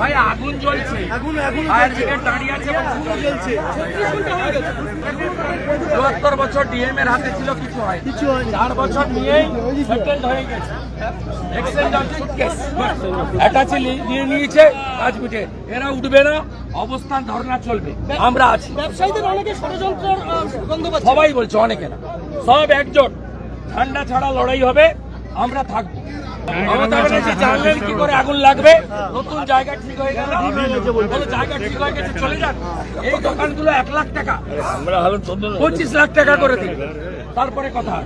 ভাই আগুন জ্বলছে। আগুন আগুন দাঁড়িয়ে আছে জ্বলছে। চুয়াত্তর বছর ডিএম এর হাতে ছিল কিছু হয় কিছু হয়নি। চার বছর নিয়েই সেটেলড হয়ে গেছে। নিয়ে নিয়েছে কাজ মিটে এরা উঠবে না অবস্থান ধর্ণা চলবে। আমরা আছি। ব্যবসায়ীদের অনেকে ষড়যন্ত্র সবাই বলছে অনেকে না। সব একজোট। ঠান্ডা ছাড়া লড়াই হবে। আমরা থাকব। মমতা ব্যানার্জি জানলেন কি করে আগুন লাগবে? নতুন জায়গা ঠিক হয়ে গেল জায়গা ঠিক হয়ে গেছে চলে যান। এই দোকানগুলো এক লাখ টাকা। পঁচিশ লাখ টাকা করে দিন। তারপরে কথা।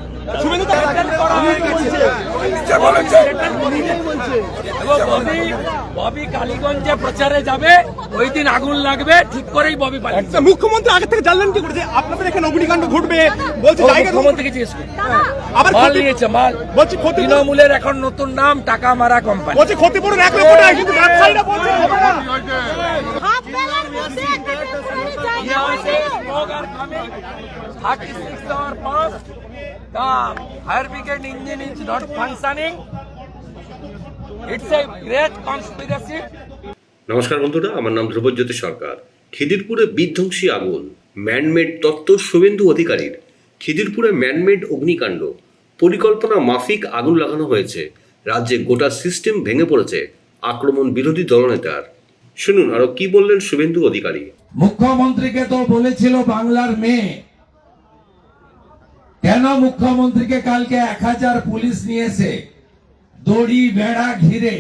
ববি ববি কালীগঞ্জে প্রচারে যাবে ওই দিন আগুন লাগবে ঠিক করেই ববি পালিয়ে আচ্ছা, মুখ্যমন্ত্রী আগে থেকে জানলেন কি করে যে আপনাদের এখানে অগ্নিকাণ্ড ঘটবে বলছে মুখ্যমন্ত্রীকে জিজ্ঞেস আবার মাল ক্ষতি- নিয়েছে মাল। বলছি ক্ষতি- তৃণমূলের এখন নতুন নাম টাকা মারা কোম্পানি বলছে ক্ষতিপূরণ এক লক্ষ টাকা কিন্তু ব্যবসায়ীরা বলছে হবে না। হাফ বেলার মধ্যে একটা টেম্পোরারি জায়গা Here হয়েছে। is fog are coming. 36 hour past. The fire brigade engine is not functioning. It's a great conspiracy. নমস্কার বন্ধুরা আমার নাম ধ্রুবজ্যোতি সরকার। খিদিরপুরে বিধ্বংসী আগুন। ম্যানমেড তত্ত্ব শুভেন্দু অধিকারীর। খিদিরপুরে ম্যানমেড অগ্নিকাণ্ড। পরিকল্পনা মাফিক আগুন লাগানো হয়েছে। রাজ্যে গোটা সিস্টেম ভেঙে পড়েছে আক্রমণ বিরোধী দলনেতার। শুনুন আরও কি বললেন শুভেন্দু অধিকারী? মুখ্যমন্ত্রীকে তো বলেছিল বাংলার মেয়ে। কেন মুখ্যমন্ত্রীকে কালকে এক হাজার পুলিশ নিয়েছে? দড়ি, বেড়া, ঘিরে।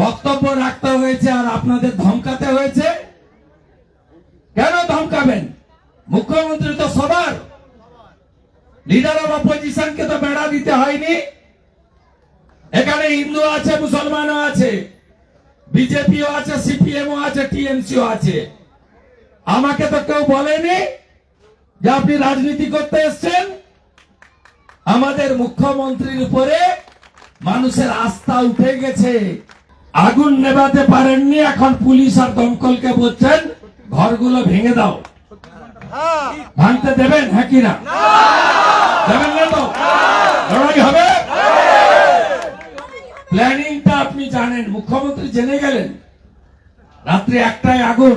বক্তব্য রাখতে হয়েছে আর আপনাদের ধমকাতে হয়েছে? কেন ধমকাবেন? মুখ্যমন্ত্রী তো সবার। লিডার অফ অপোজিশনকে তো বেড়া দিতে হয়নি। এখানে হিন্দু আছে, মুসলমানও আছে, বিজেপিও আছে, সিপিএমও আছে, টিএমসিও আছে। আমাকে তো কেউ বলেনি যে আপনি রাজনীতি করতে এসছেন, আমাদের মুখ্যমন্ত্রীর উপরে মানুষের আস্থা উঠে গেছে। আগুন নেভাতে পারেননি, এখন পুলিশ আর দমকলকে বলছেন, ঘরগুলো ভেঙে দাও। ভাঙতে দেবেন হ্যাঁ কিনা দেবেন না তো? লড়াই হবে? প্ল্যানিংটা আপনি জানেন, মুখ্যমন্ত্রী জেনে গেলেন, রাত্রি একটায় আগুন।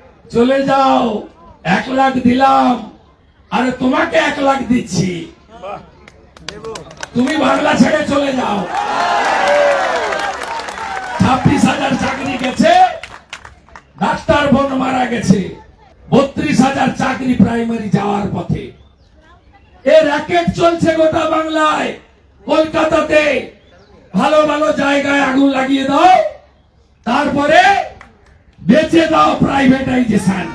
চলে যাও, এক লাখ দিলাম। আরে তোমাকে এক লাখ দিচ্ছি। তুমি বাংলা ছেড়ে চলে যাও। ছাব্বিশ হাজার চাকরি গেছে, ডাক্তার বোন মারা গেছে। বত্রিশ হাজার চাকরি প্রাইমারি যাওয়ার পথে। এ র্যাকেট চলছে গোটা বাংলায়। কলকাতাতে ভালো ভালো জায়গায় আগুন লাগিয়ে দাও। তারপরে বেচে দাও প্রাইভেটাইজেশন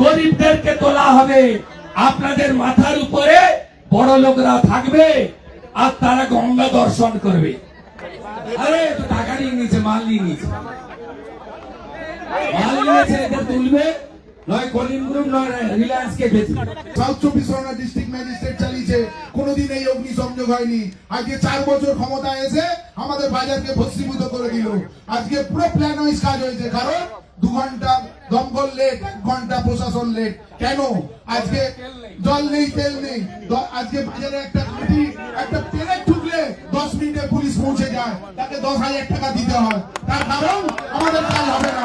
গরিবদেরকে তোলা হবে। আপনাদের মাথার উপরে বড় লোকরা থাকবে আর তারা গঙ্গা দর্শন করবে। আরে টাকা নিয়ে নিয়েছে, মাল নিয়ে নিয়েছে। মাল নিয়েছে, এটা তুলবে? নয় কলিম গ্রুপ, নয় রিলায়েন্স কে বেচবে সাউথ চব্বিশ পরগনা ডিস্ট্রিক্ট ম্যাজিস্ট্রেট চালিয়েছে। কোনোদিন এই অগ্নি সংযোগ হয়নি। আজকে চার বছর ক্ষমতা এসে আমাদের বাজারকে ভস্মীভূত করে দিল। আজকে পুরো প্ল্যান ওয়াইজ কাজ হয়েছে। কারণ দু ঘণ্টা দমকল লেট এক ঘণ্টা প্রশাসন লেট কেন? আজকে জল নেই, তেল নেই। আজকে বাজারে একটা খুঁটি, একটা ট্রেনে ঢুকলে দশ মিনিটে পুলিশ পৌঁছে যায়। তাকে দশ হাজার টাকা দিতে হয়। তার কারণ আমাদের কাজ হবে না।